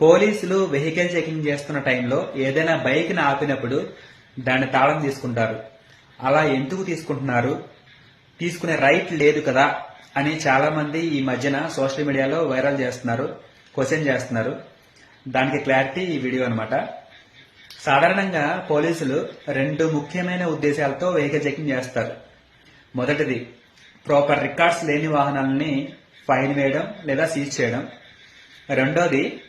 పోలీసులు vehicle checking చేస్తున్న టైంలో ఏదైనా బైక్ని ఆపినప్పుడు దాన్ని తాళం తీసుకుంటారు. అలా ఎందుకు తీసుకుంటున్నారు? తీసుకునే రైట్ లేదు కదా అని చాలా మంది ఈ మధ్యన సోషల్ మీడియాలో వైరల్ చేస్తున్నారు క్వశ్చన్ చేస్తున్నారు. దానికి క్లారిటీ ఈ వీడియో అనమాట సాధారణంగా పోలీసులు రెండు ముఖ్యమైన ఉద్దేశాలతో వెహికల్ చెకింగ్ చేస్తారు. మొదటిది ప్రాపర్ రికార్డ్స్ లేని వాహనాలని ఫైన్ వేయడం లేదా సీజ్ చేయడం. రెండోది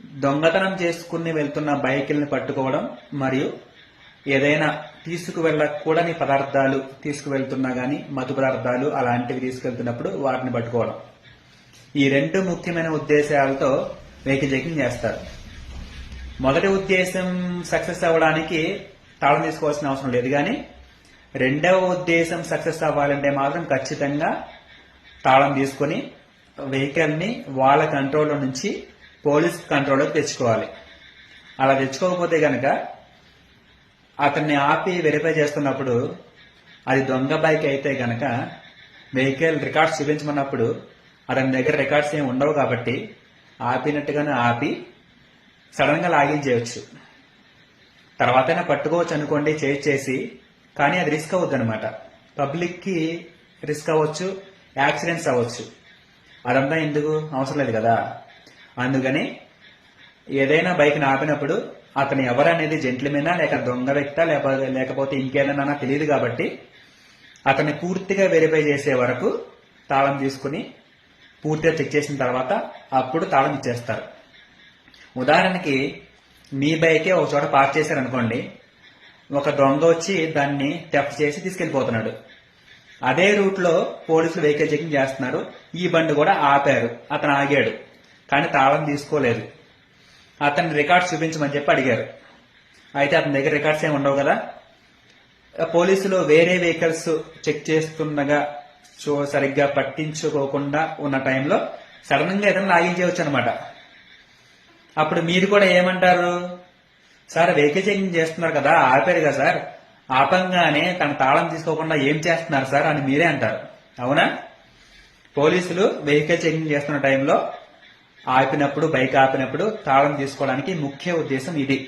దొంగతనం చేసుకుని వెళ్తున్న బైకుల్ని పట్టుకోవడం మరియు ఏదైనా తీసుకువెళ్ళకూడని పదార్థాలు తీసుకువెళ్తున్నా కానీ మధు పదార్థాలు అలాంటివి తీసుకెళ్తున్నప్పుడు వాటిని పట్టుకోవడం. ఈ రెండు ముఖ్యమైన ఉద్దేశాలతో వెహికల్ చెకింగ్ చేస్తారు. మొదటి ఉద్దేశం సక్సెస్ అవ్వడానికి తాళం తీసుకోవాల్సిన అవసరం లేదు కానీ రెండవ ఉద్దేశం సక్సెస్ అవ్వాలంటే మాత్రం ఖచ్చితంగా తాళం తీసుకొని వెహికల్ని వాళ్ళ కంట్రోల్లో నుంచి పోలీస్ కంట్రోల్లోకి తెచ్చుకోవాలి. అలా తెచ్చుకోకపోతే గనక అతన్ని ఆపి వెరిఫై చేస్తున్నప్పుడు అది దొంగ బైక్ అయితే గనక వెహికల్ రికార్డ్స్ చూపించమన్నప్పుడు అతని దగ్గర రికార్డ్స్ ఏమి ఉండవు కాబట్టి ఆపినట్టుగానే ఆపి సడన్గా లాగిన్ చేయొచ్చు. తర్వాతైనా పట్టుకోవచ్చు అనుకోండి చేసి చేసి కానీ అది రిస్క్ అవ్వద్దు అనమాట పబ్లిక్కి రిస్క్ అవ్వచ్చు యాక్సిడెంట్స్ అవ్వచ్చు. అదంతా ఎందుకు? అవసరం లేదు కదా. అందుకని ఏదైనా బైక్ ఆపినప్పుడు అతను ఎవరనేది జెంట్లమేనా లేక దొంగ వ్యక్త లేకపోతే లేకపోతే ఇంకేదైనా తెలియదు కాబట్టి అతన్ని పూర్తిగా వెరిఫై చేసే వరకు తాళం తీసుకుని పూర్తిగా చెక్ చేసిన తర్వాత అప్పుడు తాళం ఇచ్చేస్తారు. ఉదాహరణకి మీ బైకే ఒక చోట పార్క్ చేశారు అనుకోండి ఒక దొంగ వచ్చి దాన్ని టెఫ్ట్ చేసి తీసుకెళ్ళిపోతున్నాడు అదే రూట్లో పోలీసులు వెహికల్ చెకింగ్ చేస్తున్నారు. ఈ బండి కూడా ఆపారు. అతను ఆగాడు. కానీ తాళం తీసుకోలేదు. అతని రికార్డ్స్ చూపించమని చెప్పి అడిగారు. అయితే అతని దగ్గర రికార్డ్స్ ఏమి ఉండవు కదా? పోలీసులు వేరే వెహికల్స్ చెక్ చేస్తుండగా సో సరిగ్గా పట్టించుకోకుండా ఉన్న టైంలో సడన్గా ఏదైనా లాగించేయచ్చు అనమాట అప్పుడు మీరు కూడా ఏమంటారు? సార్ వెహికల్ చెకింగ్ చేస్తున్నారు కదా ఆపారు కదా సార్. ఆపంగానే తన తాళం తీసుకోకుండా ఏం చేస్తున్నారు సార్ అని మీరే అంటారు. అవునా? పోలీసులు వెహికల్ చెకింగ్ చేస్తున్న టైంలో ఆపినప్పుడు బైక్ ఆపినప్పుడు తాళం తీసుకోవడానికి ముఖ్య ఉద్దేశం ఇది.